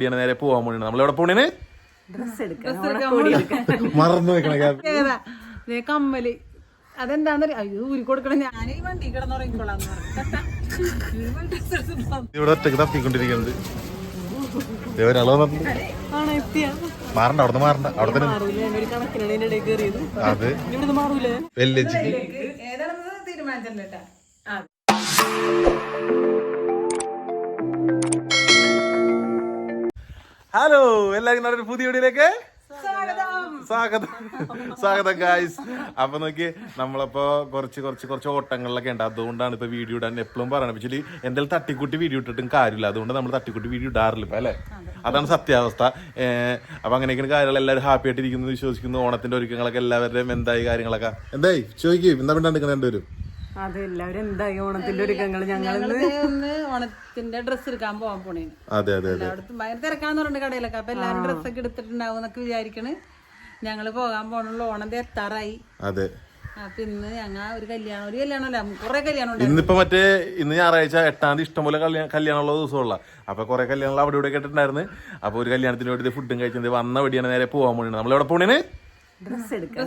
ഇടിയാണ് നേരെ പോവാൻ പോണേ നമ്മളെവിടെ പോണേന്? മറന്നു വെക്കണ ക്യാബ് കമ്മൽ. അതെന്താന്ന് അയ്യോ ഊരി കൊടുക്കണം ഞാൻ ഈ വണ്ടി ഇവിടെ ഒറ്റയ്ക്ക് തപ്പിക്കൊണ്ടിരിക്കുന്നത് ഒരാൾ മാറണ്ട മാറണ്ട. അവിടെ തന്നെ അത്. ഹലോ എല്ലാവർക്കും നമ്മുടെ പുതിയ വീഡിയോയിലേക്ക് സ്വാഗതം. സ്വാഗതം. ഗായ്സ് അപ്പൊ നോക്കി നമ്മളിപ്പോ കുറച്ച് കുറച്ച് കുറച്ച് ഓട്ടങ്ങളിലൊക്കെ ഉണ്ട്. അതുകൊണ്ടാണ് ഇപ്പൊ വീഡിയോ ഇടാൻ എപ്പോഴും പറയണത്. ആക്ച്വലി എന്തെങ്കിലും തട്ടിക്കുട്ടി വീഡിയോ ഇട്ടിട്ടും കാര്യമില്ല. അതുകൊണ്ട് നമ്മൾ തട്ടിക്കുട്ടി വീഡിയോ ഇടാറില്ല ഇപ്പൊ അല്ലേ? അതാണ് സത്യാവസ്ഥ. ഏഹ് അപ്പൊ അങ്ങനെയൊക്കെയാണ് കാര്യങ്ങൾ. എല്ലാവരും ഹാപ്പി ആയിട്ട് ഇരിക്കുന്നു വിശ്വസിക്കുന്നു. ഓണത്തിന്റെ ഒരുക്കങ്ങളൊക്കെ എല്ലാവരുടെയും എന്തായി കാര്യങ്ങളൊക്കെ? എന്തായി? ചോദിക്കും. എന്താ പിന്നെ രണ്ടുപേരും? അതെ എല്ലാവരും എന്തായി ഓണത്തിന്റെ ഒരുക്കങ്ങൾ ഞങ്ങൾ ഒന്ന് ഓണത്തിന്റെ ഡ്രസ്സ് എടുക്കാൻ പോവാൻ പോണേന് അതെ അതെ അതെ. എല്ലായിടത്തും ഭയങ്കര തിരക്കാന്ന് പറഞ്ഞിട്ട് കടയിലൊക്കെ. അപ്പൊ എല്ലാവരും ഡ്രസ്സൊക്കെ എടുത്തിട്ടുണ്ടാവും എന്നൊക്കെ വിചാരിക്കണ്. ഞങ്ങൾ പോകാൻ പോണുള്ള. ഓണത്തെ എത്താറായി. അതെ. അപ്പൊ ഇന്ന് ഞങ്ങ ഒരു കല്യാണം ഒരു കല്യാണം അല്ല കുറെ കല്യാണം ഉണ്ട് ഇന്നിപ്പോ മറ്റേ ഇന്ന് ഞായറാഴ്ച എട്ടാം തീയതി ഇഷ്ടംപോലെ കല്യാണം കല്യാണമുള്ള ദിവസമുള്ള. അപ്പൊ കുറെ കല്യാണങ്ങൾ അവിടെ ഇവിടെ കേട്ടിട്ടുണ്ടായിരുന്നു. അപ്പൊ ഒരു കല്യാണത്തിന് വേണ്ടി ഫുഡും കഴിച്ചത് വന്ന വടിയാണ് നേരെ പോവാൻ പോണേ നമ്മളെവിടെ പോണേന് എടുക്കാൻ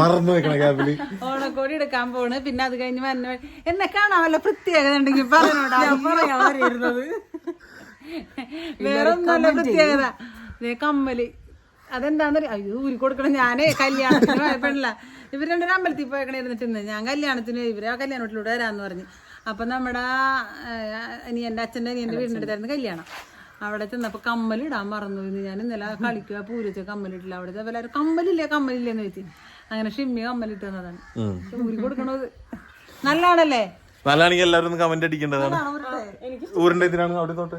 മറന്നു വെക്കണ ക്യാബിൽ. ഓണക്കോടി എടുക്കാൻ പോണ്. പിന്നെ അത് കഴിഞ്ഞ് വന്ന എന്നെ കാണാൻ വല്ല പ്രത്യേകത ഉണ്ടെങ്കിൽ പറഞ്ഞോടാ. വേറെ ഒന്നല്ല പ്രത്യേകത. ദേ കമ്മൽ. അതെന്താന്നറിയ അയ്യോ ഊരി കൊടുക്കണം. ഞാനേ കല്യാണത്തിന് പോയപ്പോഴല്ല. ഇവർ രണ്ടൊരു അമ്പലത്തിൽ പോയേക്കണേ ഇരുന്നിട്ട് ഞാൻ കല്യാണത്തിന് ഇവർ ആ കല്യാണത്തിലൂടെ വരാന്ന് പറഞ്ഞു. അപ്പൊ നമ്മുടെ അനിയന്റെ അച്ഛന്റെ അനിയന്റെ വീടിന്റെ അടുത്തായിരുന്നു കല്യാണം. അവിടെ ചെന്നപ്പോൾ കമ്മലിടാൻ മറന്നു ഇന്ന് ഞാൻ ഇന്നലെ കളിക്കുക പൂരിച്ച കമ്മലിട്ടില്ല. അവിടെ എല്ലാവരും കമ്മലില്ലേ കമ്മലില്ലേന്ന് ചോദിച്ചു. അങ്ങനെ ഷിമ്മി കമ്മലിട്ട് തന്നതാണ്. ഊരി കൊടുക്കണത്. നല്ലതാണല്ലേ നല്ലതാണെങ്കിൽ എല്ലാവരും ഒന്ന് കമന്റ് അടിക്കേണ്ടതാണ് ഊരിന്റെ ഇതിനാണ് അവിടെ തൊട്ട്.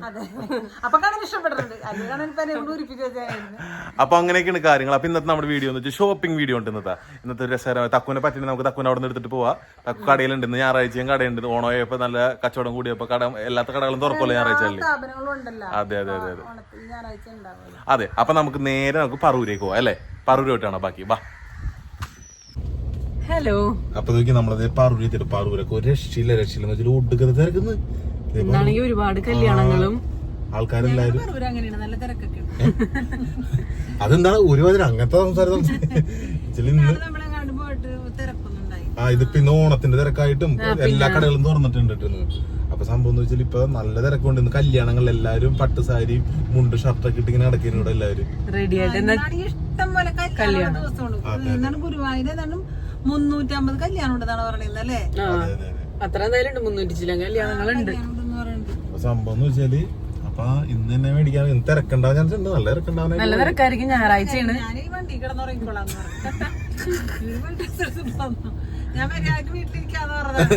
അപ്പൊ അങ്ങനെയൊക്കെയാണ് കാര്യങ്ങൾ. അപ്പൊ ഇന്നത്തെ നമ്മുടെ വീഡിയോ എന്ന് വെച്ചാൽ ഷോപ്പിംഗ് വീഡിയോ ഉണ്ട് ഇന്നത്തെ. ഇന്നത്തെ രസകരമായ തക്കുവിനെ പറ്റി നമുക്ക് തക്കുവിനെ അവിടെ നിന്ന് എടുത്തിട്ട് പോവാം. തക്കു കടയിലുണ്ട് ഇന്ന് ഞായറാഴ്ചയും കടയുണ്ട്. ഓണമായപ്പോ നല്ല കച്ചവടം കൂടിയപ്പോ കട എല്ലാത്ത കടകളും തുറക്കുമല്ലോ ഞായറാഴ്ച അതെ അതെ അതെ അതെ. അതെ അപ്പൊ നമുക്ക് നേരെ നമുക്ക് പറൂരേക്ക് പോവാം അല്ലേ? പറൂരോട്ടാണോ ബാക്കി? വാ. ഹലോ അപ്പൊ നോക്കി നമ്മളത് പറൂര് പാറൂരൊക്കെ ഒരു രക്ഷയില്ല രക്ഷയില്ല എന്ന് വെച്ചാൽ ഒടുക്കത്തെ തിരക്കുന്നത് ഇന്നാണെങ്കിൽ ഒരുപാട് കല്യാണങ്ങളും ആൾക്കാരെല്ലാരും പറവൂര് അങ്ങനെയാണ് നല്ല തിരക്കൊക്കെ ഉണ്ട്. അതെന്താണ്? ഒരുപാട് അങ്ങനത്തെ സംസാരം ആ ഇതിപ്പോ ഇന്ന് ഓണത്തിന്റെ തിരക്കായിട്ടും എല്ലാ കടകളും തുറന്നിട്ടുണ്ട്. അപ്പൊ സംഭവം എന്ന് വെച്ചാൽ ഇപ്പൊ നല്ല തിരക്കുണ്ട്. ഇന്ന് കല്യാണങ്ങളിൽ എല്ലാരും പട്ട് സാരി മുണ്ട് ഷർട്ടൊക്കെ ഇട്ട് ഇങ്ങനെ നടക്കുന്നു ഇവിടെ എല്ലാവരും. റെഡി ആയിട്ട് ഇഷ്ടം പോലെ കല്യാണം ഗുരുവായൂർ മുന്നൂറ്റമ്പത് കല്യാണം ഉണ്ടെന്നാണ് പറയുന്നത് അല്ലേ? അതെ അതെ അതെ അത്ര എന്തായാലും ഉണ്ട് മുന്നൂറ്റി ചില കല്യാണങ്ങളുണ്ട് സംഭവം എന്ന് വെച്ചാൽ അപ്പൊ ഇന്ന് തന്നെ മേടിക്കാൻ ഇന്ന് തിരക്കുണ്ടാവാൻ ചാൻസ് ഉണ്ട്. നല്ല തിരക്കുണ്ടാവാൻ നല്ല തിരക്കായിരിക്കും ഞായറാഴ്ചയാണ്. ഞാൻ മര്യാദയ്ക്ക് വീട്ടിലിരിക്കാന്ന് പറഞ്ഞത്.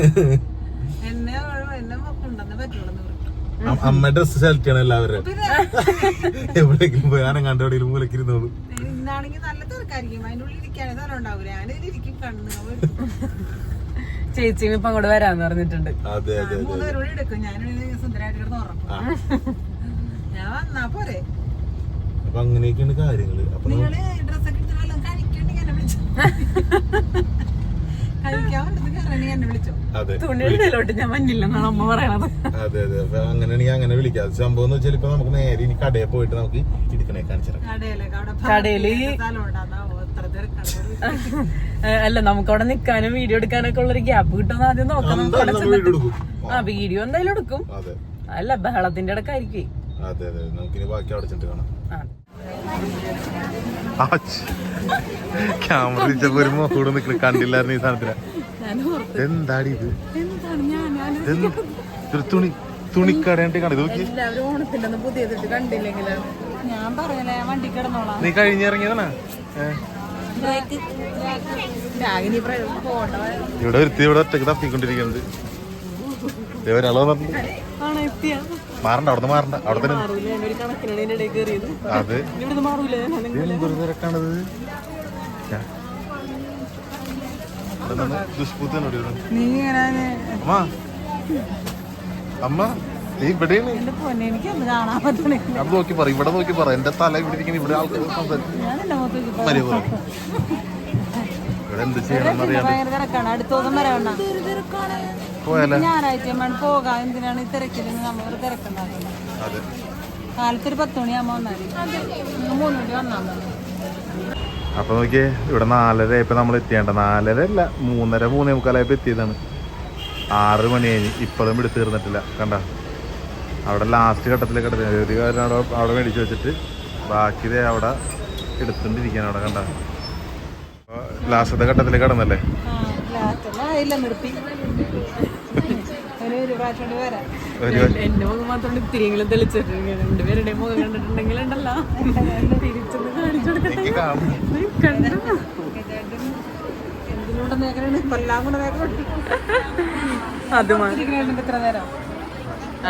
എന്നെ എന്നെ കൊണ്ടുവന്നേ പറ്റുള്ളൂ അമ്മ ഡ്രസ് സെലക്ട് ചെയ്യണം എല്ലാവരും. എവിടെയെങ്കിലും പോയി ആനം കണ്ട എവിടെയെങ്കിലും മൂലക്കിരുന്നോളൂ. ഇന്നാണെങ്കിൽ നല്ല ഉള്ളിൽ ഇരിക്കാനേ സ്ഥലം ഉണ്ടാവൂല. ഞാനിതിൽ ഇരിക്കും കണ്ണു ചേച്ചിയും ഇപ്പൊ അങ്ങോട്ട് വരാന്ന് പറഞ്ഞിട്ടുണ്ട്. അതെ അതെ എടുക്കും. ഞാൻ കിടന്ന് വന്നാ പോരെ. അപ്പൊ അങ്ങനെയൊക്കെയാണ് കാര്യങ്ങൾ. അപ്പൊ നിങ്ങൾ ഡ്രസ്സൊക്കെ ഇട്ട് വല്ലതും കഴിക്കണ്ടെങ്കിൽ എന്നെ വിളിച്ചോ കഴിക്കാൻ അതെ അതെ അതെ അപ്പൊ അങ്ങനെ വിളിക്കാം. അത് സംഭവം എന്ന് വെച്ചാൽ ഇപ്പൊ നമുക്ക് നേരെ ഇനി കടയിൽ പോയിട്ട് നമുക്ക് ഇടുക്കണേ കാണിച്ചിടാം കടയിൽ അല്ല നമുക്ക് അവിടെ നിക്കാനും വീഡിയോ എടുക്കാനൊക്കെ ഉള്ള ഒരു ഗ്യാപ്പ് കിട്ടുന്ന ആദ്യം നോക്കണം. ആ വീഡിയോ എന്തായാലും എടുക്കും. അതെ. അല്ല ബഹളത്തിന്റെ ഇടക്കായിരിക്കും. അതെ അതെ നമുക്കിനി ബാക്കി അവിടെ ചെന്നിട്ട് കാണാം. ആ. ക്യാമറ ഒരു മോക്കൂടെ നിൽക്കണ കണ്ടില്ലായിരുന്നു ഈ സാധനത്തിന്. എന്താടി ഇത്? ഒരു തുണി തുണിക്കടയാണ്ട് കാണാം ഇത് നോക്കി. എല്ലാവരും ഓണത്തിന്റെ ഒന്ന് പുതിയതിട്ട് കണ്ടില്ലെങ്കിൽ ഞാൻ പറഞ്ഞല്ലേ വണ്ടി കിടന്നോളാം. നീ കഴിഞ്ഞിറങ്ങിയതാണ്? ഇവിടെ ഒരുത്തി ഇവിടെ ഒറ്റയ്ക്ക് തപ്പിക്കൊണ്ടിരിക്കുന്നത് ഒരാൾ മാറണ്ട അവിടെ മാറണ്ട. അവിടെ തന്നെ അത്. എന്തൊരു തിരക്കാണത്? ഞാൻ- ഇവിടെ നിന്ന് ദുഷ്പൂത്ത് തന്നെ ഇവിടെ ഇരുന്ന്. നീ ഇങ്ങനെ അമ്മ. അമ്മ നീ ഇവിടെയാണ്. എനിക്ക് കാണാൻ പറ്റണില്ല. അത് നോക്കി പറ ഇവിടെ നോക്കി പറ. എന്റെ തല ഇവിടെ ഇരിക്കുന്ന ഇവിടെ ആൾക്കാർ സംസാരിക്കും മര്യാദ പറ. ഇവിടെ എന്ത് ചെയ്യണം എന്നറിയാണ്ട് ഭയങ്കര തിരക്കാണ്. അടുത്ത ദിവസം വരവണ്ണ പോയാലേ? ഞായറാഴ്ച പോകാം. എന്തിനാണ് ഈ തിരക്കിൽ നമ്മൾ തിരക്കുണ്ടാക്കുന്നത് കാലത്തൊരു പത്ത് മണിയാകുമ്പോ വന്നാൽ മൂന്ന് മണി വന്നാൽ മതി. അപ്പൊ നോക്കിയേ ഇവിടെ നാലര ഇപ്പൊ നമ്മൾ എത്തിയേണ്ട. നാലര അല്ല മൂന്നര മൂന്നേ മുക്കാലായപ്പോ എത്തിയതാണ്. ആറ് മണി കഴിഞ്ഞ്. ഇപ്പോഴും എടുത്ത് തീർന്നിട്ടില്ല. കണ്ട? അവിടെ ലാസ്റ്റ് ഘട്ടത്തിലേക്ക് കിടത്തി ഒരു കാര്യം അവിടെ അവിടെ മേടിച്ച് വെച്ചിട്ട് ബാക്കി അവിടെ എടുത്തോണ്ടിരിക്കുകയാണ് അവിടെ കണ്ട? ലാസ്റ്റത്തെ ഘട്ടത്തിലേക്ക് കടന്നല്ലേ ഒരു ഒരു പ്രാവശ്യം കൂടി വരാം ഒരു എന്റെ മുഖം മാത്രം ഇത്തിരിയെങ്കിലും തെളിച്ചിട്ടുണ്ട്. രണ്ടുപേരുടെ മുഖം കണ്ടിട്ടുണ്ടെങ്കിൽ ഉണ്ടല്ലോ. തിരിച്ചൊന്ന് കാണിച്ചു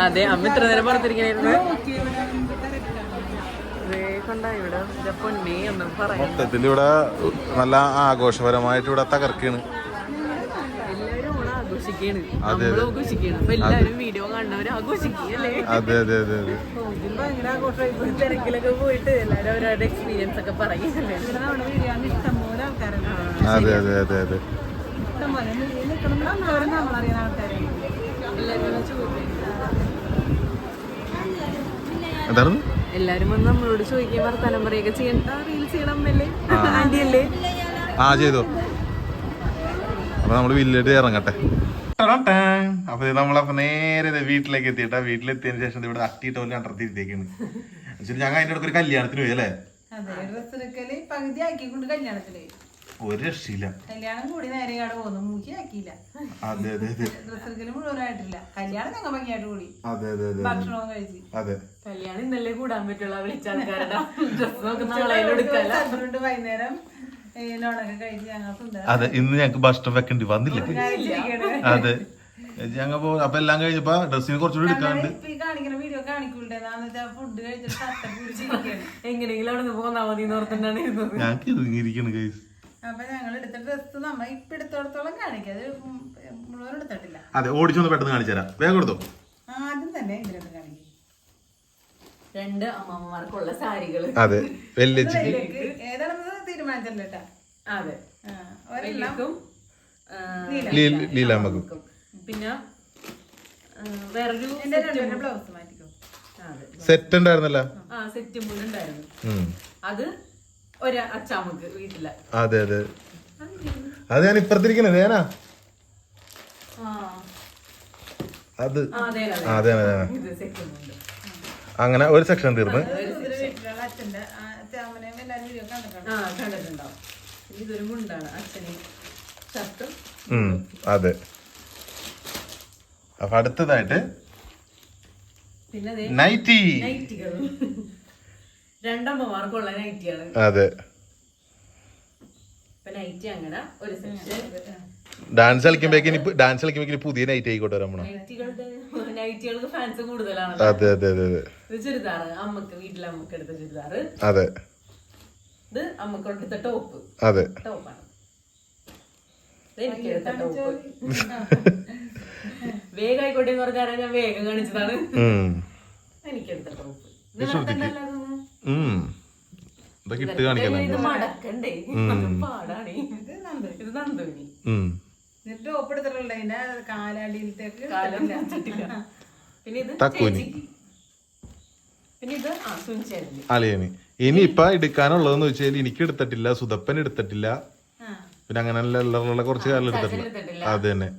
അത് അമ്മ ഇത്ര നേരം പുറത്തിരിക്കണായിരുന്നു. പറയാം മൊത്തത്തിൽ ഇവിടെ നല്ല ആഘോഷപരമായിട്ട് ഇവിടെ തകർക്കാണ് ആഘോഷിക്കാണ്. നമ്മളും ആഘോഷിക്കാണ്. അപ്പൊ എല്ലാവരും വീഡിയോ കാണുന്നവര് അതെ അതെ അതെ അതെ. തിരക്കിലൊക്കെ പോയിട്ട് എല്ലാവരും അവരവരുടെ എക്സ്പീരിയൻസ് ഒക്കെ ഇഷ്ടംപോലെ അതെ അതെ അതെ അതെ ഇഷ്ടംപോലെ നമ്മളറിയുന്ന ആൾക്കാരാണ് എല്ലാവരും എന്തായിരുന്നു എല്ലാരും വന്ന് നമ്മളോട് ചോദിക്കാൻ പറയുകയൊക്കെ ചെയ്യണ്ട റീൽസ് ചെയ്യണം അല്ലേ ആന്റി അല്ലേ ആ ചെയ്തോ. അപ്പൊ നമ്മൾ വില്ലേജ് ഇറങ്ങട്ടെ അപ്പൊ നമ്മളപ്പോ നേരെ ദേ വീട്ടിലേക്ക് എത്തിയിട്ടാ വീട്ടിലെത്തിയതിനു ശേഷം ഇവിടെ അട്ടിയിട്ട് പോലെ അണ്ടർത്തിരിത്തേക്കാണ് ഞങ്ങൾ അതിന്റെ ഇടയ്ക്ക് ഒരു കല്യാണത്തിന് പോയി അല്ലേ ഒരു രക്ഷയില്ല കല്യാണം കൂടി പോകുന്നു മൂക്കി ആക്കിയില്ല അതെ അതെ അതെ മുഴുവനായിട്ടില്ല കല്യാണം ഞങ്ങൾ ഭംഗിയായിട്ട് കൂടി അതെ അതെ അതെ ഭക്ഷണവും കഴിച്ച് അതെ കല്യാണം ഇന്നലെ കൂടാൻ പറ്റുള്ള വിളിച്ചാൽ വൈകുന്നേരം അതെ ഇന്ന് ഞങ്ങക്ക് ഭക്ഷണം വെക്കണ്ടി വന്നില്ല. അതെ. ഞങ്ങ അപ്പൊ എല്ലാം കഴിഞ്ഞപ്പോ ഡ്രസ്സിന് കുറച്ചുകൂടി എടുക്കാണ്ട് ഇപ്പൊ ഈ കാണിക്കുന്ന വീഡിയോ കാണിക്കൂലേ എന്നാന്ന് വെച്ചാൽ ഫുഡ് കഴിച്ചിട്ട് ഷർട്ട് എങ്ങനെയെങ്കിലും അവിടെ നിന്ന് പോന്നാ മതി എന്ന് ഓർത്തിട്ടാണ് ഇരുന്നത്. ഞങ്ങക്ക് അപ്പൊ ഞങ്ങൾ എടുത്ത ഡ്രസ് നമ്മ ഇപ്പൊ എടുത്തോടത്തോളം കാണിക്കാം. അത് മുഴുവൻ എടുത്തിട്ടില്ല. അതെ ഓടിച്ചൊന്ന് പെട്ടെന്ന് കാണിച്ചു തരാം. വേഗം കൊടുത്തോ? ആദ്യം തന്നെ രണ്ട് അമ്മമാർക്കുള്ള സാരികൾ. അതെ വെല്ലച്ചിക്ക് തീരുമാനിച്ചല്ലോ കേട്ടാ അതെ. വലിയക്കും ലീലാമ്മക്കും പിന്നെ വേറൊരു എന്റെ രണ്ടുപേരുടെ ബ്ലൗസ് മാറ്റിക്കോ. അതെ. സെറ്റ് ഉണ്ടായിരുന്നല്ലോ? ആ സെറ്റ് കൂടെ ഉണ്ടായിരുന്നു. അത് ഒരു അച്ചാമ്മക്ക് വീട്ടിലെ. അതെ അതെ. അത് ഞാൻ ഇപ്പുറത്തിരിക്കണേ ഏനാ അത്. അതെ അതെ അങ്ങനെ ഒരു സെക്ഷൻ തീർന്നു. അച്ഛന്റെ ആ, വീഡിയോ കണ്ടിട്ടുണ്ട്? ആ കണ്ടിട്ടുണ്ടാവും. പിന്നെ ഇതൊരു മുണ്ടാണ് അച്ഛന് ഷർട്ടും അതെ. അപ്പൊ അടുത്തതായിട്ട് നൈറ്റി. രണ്ടമ്മമാർക്കുള്ള നൈറ്റിയാണ് അതെ. നൈറ്റി അങ്ങനെ ഒരു സെക്ഷൻ ഡാൻസ് കളിക്കുമ്പോഴേക്കും ഇനി ഡാൻസ് കളിക്കുമ്പോഴേക്കും പുതിയ നൈറ്റ് ആയിക്കോട്ടെ രമണ നൈറ്റികളുടെ നൈറ്റികൾക്ക് ഫാൻസ് കൂടുതലാണ് അതെ അതെ അതെ അതെ. ഇത് അമ്മയ്ക്ക് വീട്ടിലെ അമ്മയ്ക്ക് എടുത്ത ചുരിദാർ അതെ. ഇത് അമ്മയ്ക്ക് എടുത്ത ടോപ്പ് അതെ. ടോപ്പാണ് വേഗം ആയിക്കോട്ടെ എന്ന് പറഞ്ഞാൽ ഞാൻ വേഗം കാണിച്ചതാണ്. ടോപ്പ് ഇത് നടത്തണ്ടല്ലോ അതൊന്നും. ഉം. ഇതൊക്കെ ഇട്ട് കാണിക്കാൻ ഇത് മടക്കണ്ടേ? പാടാണേ. ഇത് നന്ദു. ഇത് നന്ദുനി ഉം. എന്നിട്ട് ടോപ്പ് എടുത്തിട്ടുള്ള. അതിന്റെ കാലടിയിലത്തേക്ക് കാലം വെച്ചിട്ടില്ല പിന്നെ ഇത് തക്കൂനി. പിന്നെ ഇത് അളിയന്. ഇനി ഇപ്പൊ എടുക്കാനുള്ളതെന്ന് വെച്ചാൽ എനിക്ക് എടുത്തിട്ടില്ല സുതപ്പൻ എടുത്തിട്ടില്ല. ആ. പിന്നെ അങ്ങനെ ഉള്ള കുറച്ച് കാലം എടുത്തിട്ടില്ല. അത് തന്നെ.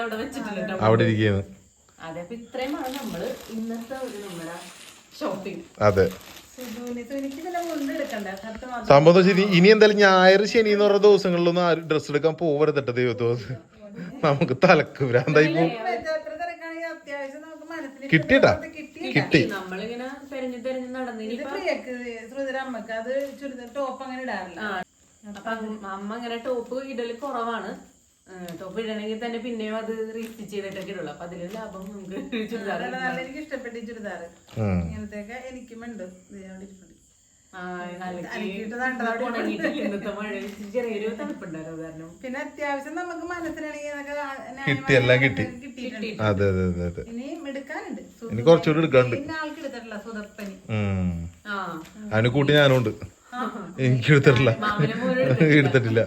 അവിടെ വെച്ചിട്ടില്ല കേട്ടോ. അവിടെ ഇരിക്കുന്നു അതെ സംഭവം ശരി ഇനി എന്തായാലും ഞായർ ശനി എന്ന് പറഞ്ഞ ദിവസങ്ങളിലൊന്നും ആരും ഡ്രസ്സ് എടുക്കാൻ പോവരുതട്ടെ ദൈവത്തോസ് നമുക്ക് തലക്ക് ഭ്രാന്തായി പോകും. കിട്ടിയട്ടാ കിട്ടി. നമ്മളിങ്ങനെ തെരഞ്ഞു തെരഞ്ഞു അത് ചുരിദാർ ടോപ്പ് അങ്ങനെ ഇടാറില്ല. അപ്പൊ അമ്മ ഇങ്ങനെ ടോപ്പ് ഇടൽ കുറവാണ്. ടോപ്പ് ഇടണമെങ്കിൽ തന്നെ പിന്നെയും അത് റീസ്റ്റിച്ച് ചെയ്തിട്ടൊക്കെ ഇടുള്ളൂ. അപ്പൊ അതിൽ ലാഭം നമുക്ക് ചുരിദാർ എനിക്ക് ഇഷ്ടപ്പെട്ട ഈ ചുരിദാർ ഇങ്ങനത്തെ എനിക്കും ഉണ്ട്. പിന്നെ അത്യാവശ്യം നമുക്ക് മനസ്സിലാണെങ്കിൽ കിട്ടി, എല്ലാം കിട്ടി. അതെ അതെ അതെ അതെ. ഇനി കുറച്ചുകൂടി എടുക്കാനുണ്ട്. പിന്നെ ആൾക്ക് എടുത്തിട്ടില്ല സുതപ്പനി ആ. അതിന് കൂട്ടി ഞാനുണ്ട്. എനിക്ക് എടുത്തിട്ടില്ല. മാമനെ മോനെ എടുത്തിട്ടില്ല.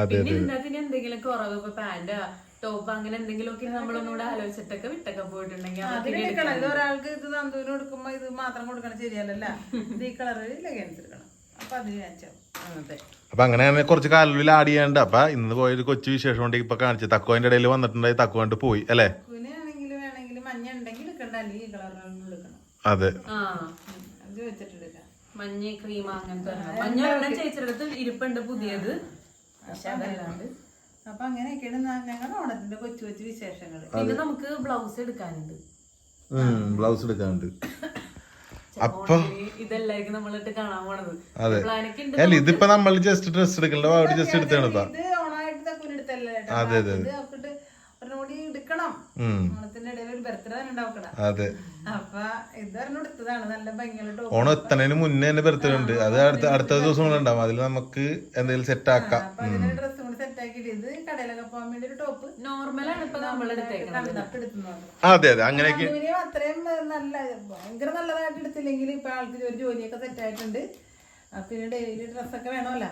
അതെ അതെ പിന്നെ എന്തെങ്കിലും കുറവ്? പാന്റ് ടോപ്പ് അങ്ങനെ എന്തെങ്കിലും ഒക്കെ നമ്മളൊന്നുകൂടെ ആലോചിച്ചിട്ടൊക്കെ വിട്ടൊക്കെ പോയിട്ടുണ്ടെങ്കിൽ ഇത് ഒരാൾക്ക് ഇത് നന്ദൂരിന് കൊടുക്കുമ്പോ ഇത് മാത്രം കൊടുക്കണം ശരിയല്ലല്ല? ഇത് ഈ കളറ് ലെഗൻസ് എടുക്കണം. അപ്പൊ അതിന് വെച്ചാൽ അതെ അപ്പൊ അങ്ങനെ കുറച്ച് കാലിൽ ആഡ് ചെയ്യാണ്ട് അപ്പൊ ഇന്ന് പോയൊരു കൊച്ചു വിശേഷം ഉണ്ടെങ്കിൽ ഇപ്പൊ കാണിച്ചു. തക്കുവിന്റെ ഇടയിൽ വന്നിട്ടുണ്ടായി തക്കുവാണ്ട് പോയി അല്ലേ? അതെ. മഞ്ഞ ക്രീം അങ്ങനത്തെ. മഞ്ഞ ചേച്ചിയുടെ അടുത്ത് ഇരിപ്പുണ്ട് പുതിയത്. പക്ഷെ അതല്ലാണ്ട് അപ്പൊ അങ്ങനെയൊക്കെയാണ് ഞങ്ങൾ ഞങ്ങളുടെ ഓണത്തിന്റെ കൊച്ചു കൊച്ചു വിശേഷങ്ങൾ പിന്നെ നമുക്ക് ബ്ലൗസ് എടുക്കാനുണ്ട്. ബ്ലൗസ് എടുക്കാനുണ്ട്. അപ്പൊ ഇതെല്ലായിരിക്കും നമ്മളിട്ട് കാണാൻ പോണത്. അതെ. അല്ല ഇതിപ്പോ നമ്മൾ ജസ്റ്റ് ഡ്രസ് എടുക്കണ്ടോ. അവിടെ ജസ്റ്റ് എടുത്താണ് അതെ, അതെ, അതെ ഓണം എത്തണതിന് മുന്നേ തന്നെ ബർത്ത്ഡേ ഉണ്ട്. അത് അടുത്ത അടുത്ത ദിവസം ഉണ്ടാവും. അതിൽ നമുക്ക് എന്തെങ്കിലും സെറ്റ് ആക്കാം. അപ്പൊ അതിനൊരു ഡ്രസ്സ് കൂടി സെറ്റ് ആക്കിയിട്ട് ഇത് കടയിലൊക്കെ പോകാൻ വേണ്ടി ഒരു ടോപ്പ്. നോർമലാണ് ഇപ്പൊ അതെ അതെ അങ്ങനെയൊക്കെ. അത്രയും നല്ല ഭയങ്കര നല്ലതായിട്ട് എടുത്തില്ലെങ്കിൽ ഇപ്പൊ ആൾക്ക് ഒരു ജോലിയൊക്കെ സെറ്റ് ആയിട്ടുണ്ട്. പിന്നെ ഡെയിലി ഡ്രസ്സൊക്കെ വേണമല്ലോ.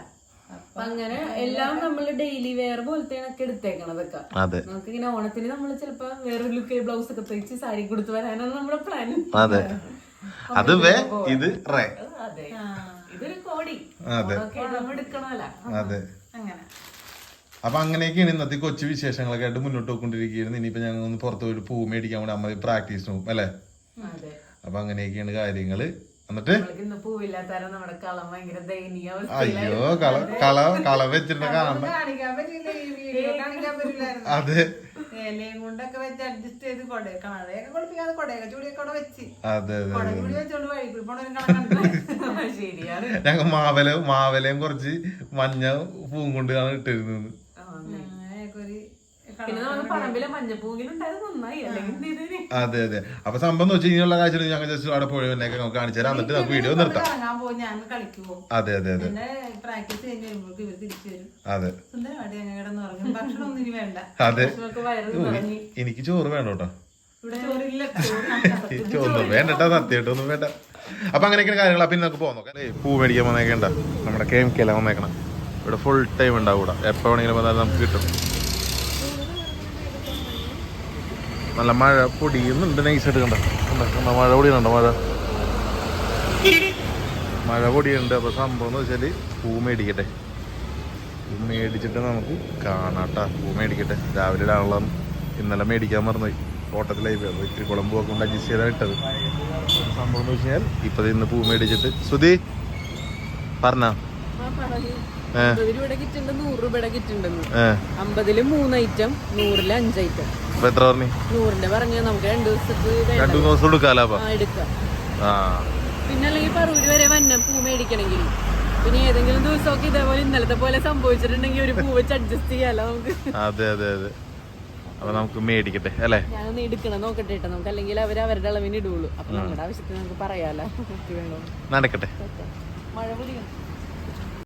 അങ്ങനെ എല്ലാം നമ്മൾ ഡെയിലി വെയർ പോലത്തെ എടുത്തേക്കണതൊക്കെ അതെ. നമുക്ക് ഇങ്ങനെ ഓണത്തിന് നമ്മൾ ചിലപ്പോ വേറെ ലുക്ക് ബ്ലൗസ് ഒക്കെ തയ്ച്ച് സാരി കൊടുത്തു വരാനാണ് നമ്മുടെ പ്ലാൻ അതെ. അത് വേ ഇത് റേ അതെ. ഇതൊരു കോടി. അതെ. എടുക്കണമല്ല. അതെ. അങ്ങനെ. അപ്പൊ അങ്ങനെയൊക്കെയാണ് ഇന്നത്തെ കൊച്ചു വിശേഷങ്ങളൊക്കെ ആയിട്ട് മുന്നോട്ട് പോയിക്കൊണ്ടിരിക്കുകയായിരുന്നു. ഇനിയിപ്പോ ഞങ്ങൾ ഒന്ന് പുറത്ത് ഒരു പൂ മേടിക്കാൻ വേണ്ടി അമ്മ പ്രാക്ടീസ് പോകും അല്ലേ? അപ്പൊ അങ്ങനെയൊക്കെയാണ് കാര്യങ്ങൾ. എന്നിട്ട്? അയ്യോ കള കള കള വെച്ചിട്ട് കാണണം. അതെ. കൊണ്ടൊക്കെ വെച്ച് അഡ്ജസ്റ്റ് ചെയ്ത് കൊടേ കണയൊക്കെ കൊടുപ്പിക്കാതെ കൊടയൊക്കെ ചൂടിയൊക്കെ അവിടെ വെച്ച്. അതെ അതെ കൊട ചൂടി വെച്ചോണ്ട് വഴി കൂടി പോണ ഒരു ശരിയാണ്. ഞങ്ങൾ മാവല മാവലയും കുറച്ച് മഞ്ഞ പൂവും കൊണ്ട് ഇട്ടിരുന്നത് ആ, അതെ. അങ്ങനെയൊക്കെ ഒരു പിന്നെ നമ്മുടെ പറമ്പിലെ മഞ്ഞപ്പൂവിലും ഉണ്ടായത് നന്നായി അല്ലെങ്കിൽ എന്ത് ചെയ്തേനെ? അതെ അതെ. അപ്പൊ സംഭവം എന്ന് വെച്ച് ഇനിയുള്ള കാഴ്ച ഞങ്ങൾ ജസ്റ്റ് അവിടെ പോയി വന്നേക്കെ നമുക്ക് കാണിച്ചു തരാം. എന്നിട്ട് നമുക്ക് വീഡിയോ നിർത്താം. അതെ അതെ അതെ. പിന്നെ അതെ. വേണ്ട. അതെ. എനിക്ക് ചോറ് വേണം കേട്ടോ. ഒന്നും ചോറില്ല ഈ ചോറ് വേണ്ടട്ടാ സത്യമായിട്ട് ഒന്നും വേണ്ട. അപ്പൊ അങ്ങനെയൊക്കെയാണ് കാര്യങ്ങൾ അപ്പൊ ഇന്ന് നമുക്ക് പോകാം നോക്കാം. പൂ മേടിക്കാൻ വന്നേക്കണ്ട. നമ്മുടെ കെ എം കെ എല്ലാം വന്നേക്കണം. ഇവിടെ ഫുൾ ടൈം ഉണ്ടാവും ഇവിടെ എപ്പോ വേണമെങ്കിലും വന്നാലും നമുക്ക് കിട്ടും. നല്ല മഴ പൊടിയുന്നുണ്ട് നൈസ് ആയിട്ട് കണ്ട? കണ്ടോ? മഴ പൊടിയുന്നുണ്ട്? മഴ. മഴ പൊടിയുണ്ട്. അപ്പൊ സംഭവം എന്ന് വെച്ചാൽ പൂ മേടിക്കട്ടെ. പൂ മേടിച്ചിട്ട് നമുക്ക് കാണാട്ടാ. പൂ മേടിക്കട്ടെ. രാവിലെ ഒരാളെ ഇന്നലെ മേടിക്കാൻ മറന്നുപോയി. ഓട്ടത്തിലായി പോയി. അപ്പൊ ഇത്തിരി കുളമ്പ് ഒക്കെ കൊണ്ട് അഡ്ജസ്റ്റ് ചെയ്താൽ ഇട്ടത്. സംഭവം എന്ന് വെച്ച് കഴിഞ്ഞാൽ ഇപ്പൊ ഇന്ന് പൂ മേടിച്ചിട്ട്. സുധി പറഞ്ഞ? അമ്പതിൽ മൂന്ന് ഐറ്റം നൂറിൽ അഞ്ച് ഐറ്റം അപ്പൊ എത്ര പറഞ്ഞു? നൂറിന്റെ പറഞ്ഞ നമുക്ക് രണ്ടു ദിവസം എടുക്കാലോ അപ്പൊ? ആ, പിന്നെ അല്ലെങ്കിൽ പറൂര് വരെ വന്ന പൂ മേടിക്കണമെങ്കിൽ. പിന്നെ ഏതെങ്കിലും ദിവസമൊക്കെ ഇതേപോലെ ഇന്നലത്തെ പോലെ സംഭവിച്ചിട്ടുണ്ടെങ്കിൽ ഒരു പൂ വെച്ച് അഡ്ജസ്റ്റ് ചെയ്യാലോ നമുക്ക്. അതെ അതെ അതെ. അപ്പൊ നമുക്ക് മേടിക്കട്ടെ അല്ലേ? ഞാനൊന്ന് എടുക്കണം നോക്കട്ടെ കേട്ടോ നമുക്ക്. അല്ലെങ്കിൽ അവർ അവരുടെ അളവിന് ഇടുള്ളൂ. അപ്പൊ നമ്മുടെ ആവശ്യത്തിന് നമുക്ക് പറയാലോ നടക്കട്ടെ. മഴ പൊടിക്കണം